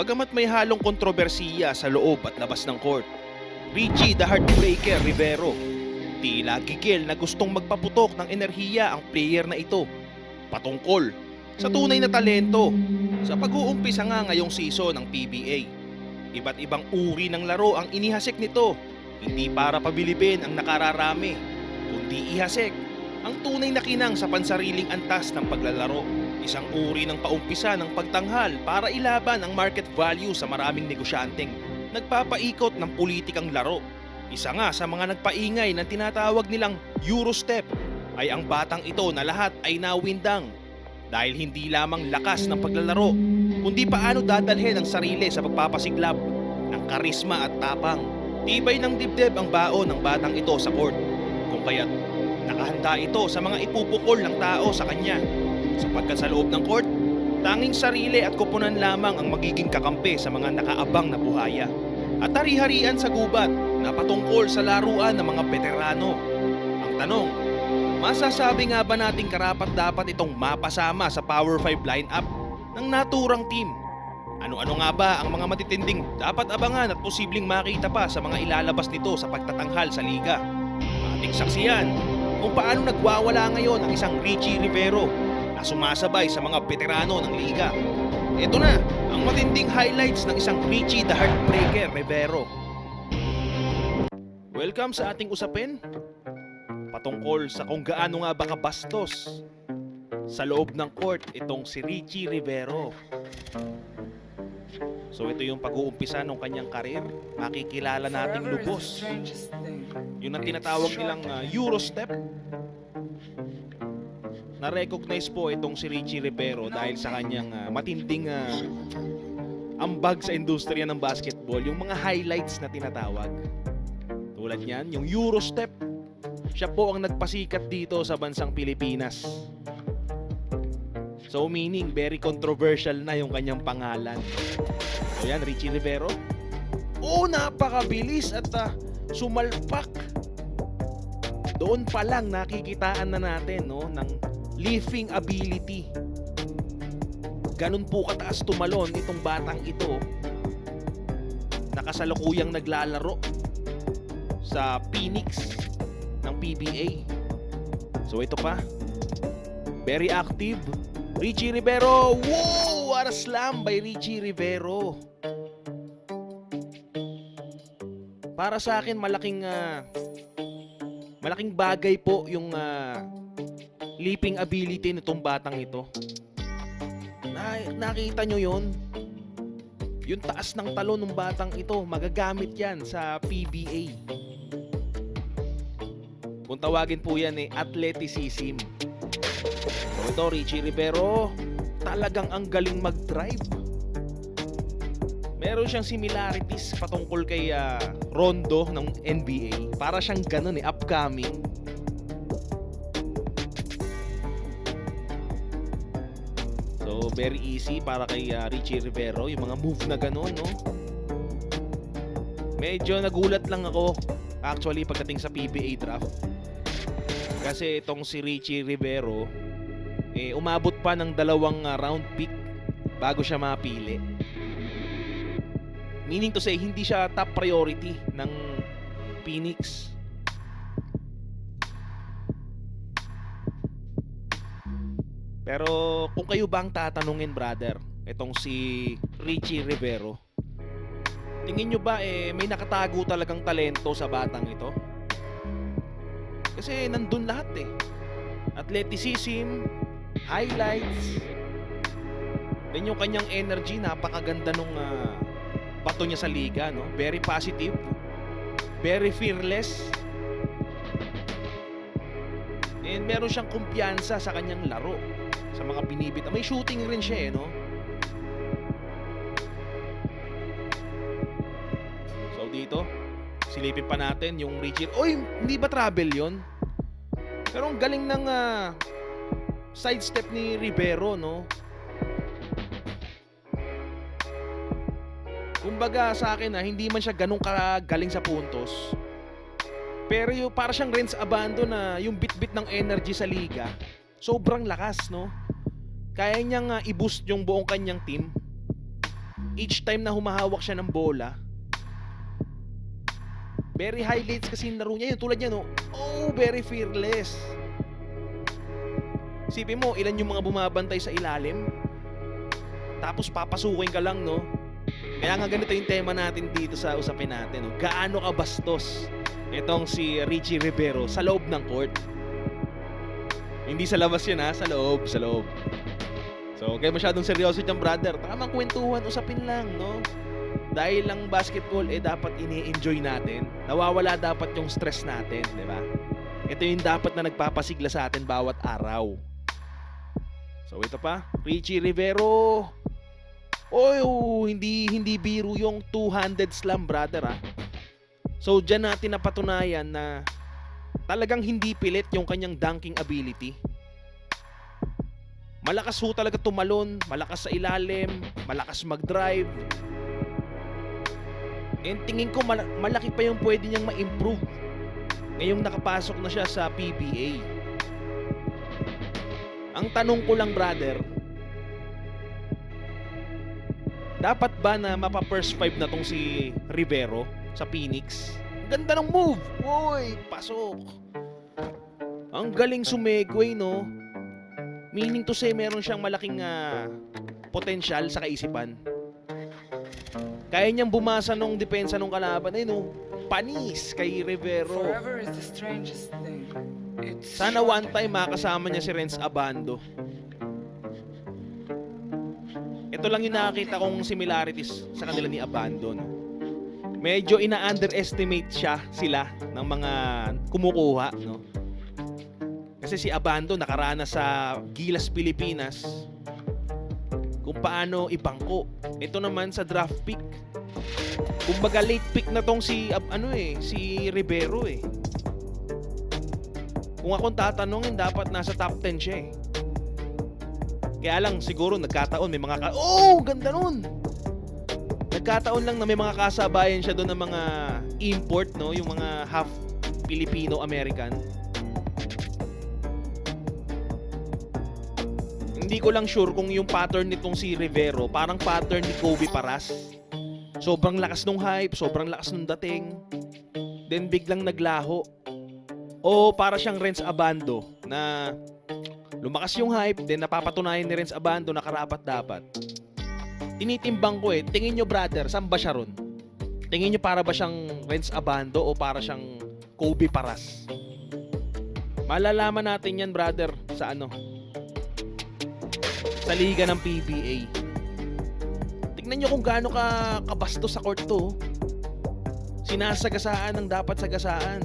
Bagamat may halong kontrobersiya sa loob at labas ng court, Richie the Heartbreaker Rivero, tila gigil na gustong magpaputok ng enerhiya ang player na ito patungkol sa tunay na talento sa pag-uumpisa nga ngayong season ng PBA. Iba't ibang uri ng laro ang inihasik nito, hindi para pabilibin ang nakararami, kundi ihasik ang tunay na kinang sa pansariling antas ng paglalaro. Isang uri ng paumpisa ng pagtanghal para ilaban ang market value sa maraming negosyanteng nagpapaikot ng politikang laro. Isa nga sa mga nagpaingay ng tinatawag nilang Eurostep ay ang batang ito na lahat ay nawindang dahil hindi lamang lakas ng paglalaro kundi paano dadalhin ang sarili sa pagpapasiglab ng karisma at tapang. Tibay ng dibdib ang baon ng batang ito sa court kung kaya't nakahanda ito sa mga ipupukol ng tao sa kanya sapagkat sa loob ng court tanging sarili at kupunan lamang ang magiging kakampi sa mga nakaabang na buhaya at hari-harian sa gubat na patungkol sa laruan ng mga veterano. Ang tanong, masasabi nga ba nating karapat dapat itong mapasama sa Power 5 lineup ng naturang team? Ano-ano nga ba ang mga matitinding dapat abangan at posibleng makita pa sa mga ilalabas nito sa pagtatanghal sa liga? Ating saksiyan kung paano nagwawala ngayon ang isang Richie Rivero na sumasabay sa mga veterano ng liga. Ito na ang matinding highlights ng isang Richie the Heartbreaker Rivero. Welcome sa ating usapin patungkol sa kung gaano nga ba kabastos sa loob ng court itong si Richie Rivero. So ito yung pag-uumpisa ng kanyang karir. Makikilala nating lubos. Yun ang tinatawag nilang uh, Eurostep. Na-recognize po itong si Richie Rivero dahil sa kanyang ah, matinding ah, ambag sa industriya ng basketball. Yung mga highlights na tinatawag. Tulad niyan, yung Eurostep. Siya po ang nagpasikat dito sa bansang Pilipinas. So meaning, very controversial na yung kanyang pangalan. So yan, Richie Rivero. Oo, napakabilis at ah, sumalpak. Doon pa lang nakikitaan na natin no, ng lifting ability. Ganun po kataas tumalon itong batang ito nakasalukuyang naglalaro sa Phoenix ng PBA. So ito pa, very active. Richie Rivero, wow! What a slam by Richie Rivero. Para sa akin malaking ah, malaking bagay po yung ah, leaping ability nitong batang ito. Na, nakita nyo yon? Yung taas ng talon ng batang ito, magagamit yan sa PBA. Kung tawagin po yan eh, athleticism. So ito, Richie Rivero, talagang ang galing mag-drive. Meron siyang similarities patungkol kay ah, Rondo ng NBA. Para siyang ganun eh, upcoming. Very easy para kay ah, Richie Rivero, yung mga move na ganun, no? Medyo nagulat lang ako actually pagdating sa PBA draft. Kasi itong si Richie Rivero, eh, umabot pa ng dalawang ah, round pick bago siya mapili. Meaning to say, hindi siya top priority ng Phoenix. Pero kung kayo ba ang tatanungin, brother, itong si Richie Rivero, tingin nyo ba eh, may nakatago talagang talento sa batang ito? Kasi nandun lahat eh. Athleticism, highlights, then yung kanyang energy, napakaganda nung ah, bato niya sa liga, no? Very positive, very fearless, meron siyang kumpiyansa sa kanyang laro, sa mga binibit. May shooting rin siya eh, no? So dito, silipin pa natin yung Richie. Oy, hindi ba travel yon? Pero ang galing ng ah, sidestep ni Rivero, no? Kumbaga sa akin na hindi man siya ganun kagaling sa puntos. Pero yung para siyang Renz Abando na yung bit-bit ng energy sa liga, sobrang lakas, no? Kaya niyang ah, i-boost yung buong kanyang team. each time na humahawak siya ng bola, very highlights kasi yung laro niya yun. Tulad niya, no? Oh, very fearless. Sipin mo, ilan yung mga bumabantay sa ilalim? Tapos papasukin ka lang, no? Kaya nga ganito yung tema natin dito sa usapin natin, no? Gaano ka bastos itong si Richie Rivero sa loob ng court? Hindi sa labas yun ha, sa loob, sa loob. So, kaya masyadong seryoso dyan, brother. Tamang kwentuhan, usapin lang, no? Dahil lang basketball, eh dapat ini-enjoy natin. Nawawala dapat yung stress natin, di ba? Ito yung dapat na nagpapasigla sa atin bawat araw. So, ito pa, Richie Rivero. Oy, oh, hindi hindi biro yung two-handed slam, brother, ah. So, dyan natin napatunayan na talagang hindi pilit yung kanyang dunking ability. Malakas ho talaga tumalon, malakas sa ilalim, malakas mag-drive. And tingin ko mala- malaki pa yung pwede niyang ma-improve ngayong nakapasok na siya sa PBA. Ang tanong ko lang brother, dapat ba na mapa first five na tong si Rivero sa Phoenix? Ganda ng move! Woy, pasok! Ang galing sumegway, no? Meaning to say, meron siyang malaking ah, potential sa kaisipan. Kaya niyang bumasa nung depensa nung kalaban. Ay, no? Panis kay Rivero. Forever is the strangest thing. It's Sana one time makasama niya si Renz Abando. Ito lang yung nakakita kong similarities sa kanila ni Abando. Medyo ina-underestimate siya sila ng mga kumukuha. No? Kasi si Abando nakaranas sa Gilas Pilipinas kung paano ibangko. Ito naman sa draft pick. Kumbaga late pick na tong si ano eh, si Rivero eh. Kung akong tatanungin, dapat nasa top 10 siya eh. Kaya lang, siguro nagkataon, may mga ka... Oh, ganda nun! Nagkataon lang na may mga kasabayan siya doon ng mga import, no? Yung mga half Filipino-American. Hindi ko lang sure kung yung pattern nitong si Rivero, parang pattern ni Kobe Paras. Sobrang lakas nung hype, sobrang lakas nung dating. Then biglang naglaho. O para siyang Renz Abando na lumakas yung hype, then napapatunayan ni Renz Abando na karapat dapat. Tinitimbang ko eh, tingin nyo brother, saan ba siya ron? Tingin nyo para ba siyang Renz Abando o para siyang Kobe Paras? Malalaman natin yan brother sa ano? Sa liga ng PBA. Tingnan nyo kung gaano ka kabastos sa court to. Sinasagasaan ng dapat sagasaan.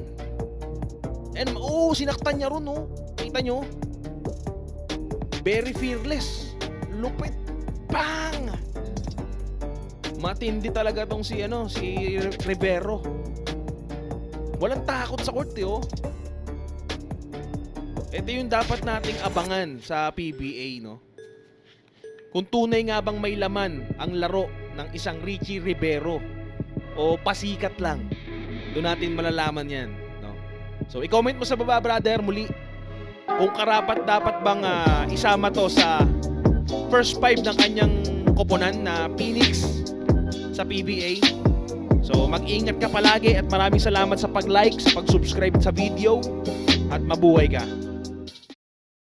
And oh, sinaktan niya ron, oh. Kita nyo? Very fearless. Lupit. Bang! Matindi talaga tong si ano, si Rivero. Walang takot sa court, eh, oh. Ito yung dapat nating abangan sa PBA, no? Kung tunay nga bang may laman ang laro ng isang Richie Rivero o pasikat lang, doon natin malalaman yan, no? So, i-comment mo sa baba, brother, muli. Kung karapat dapat bang ah, isama to sa first five ng kanyang koponan na Phoenix sa PBA. So, mag-ingat ka palagi at maraming salamat sa pag-like, sa pag-subscribe sa video at mabuhay ka.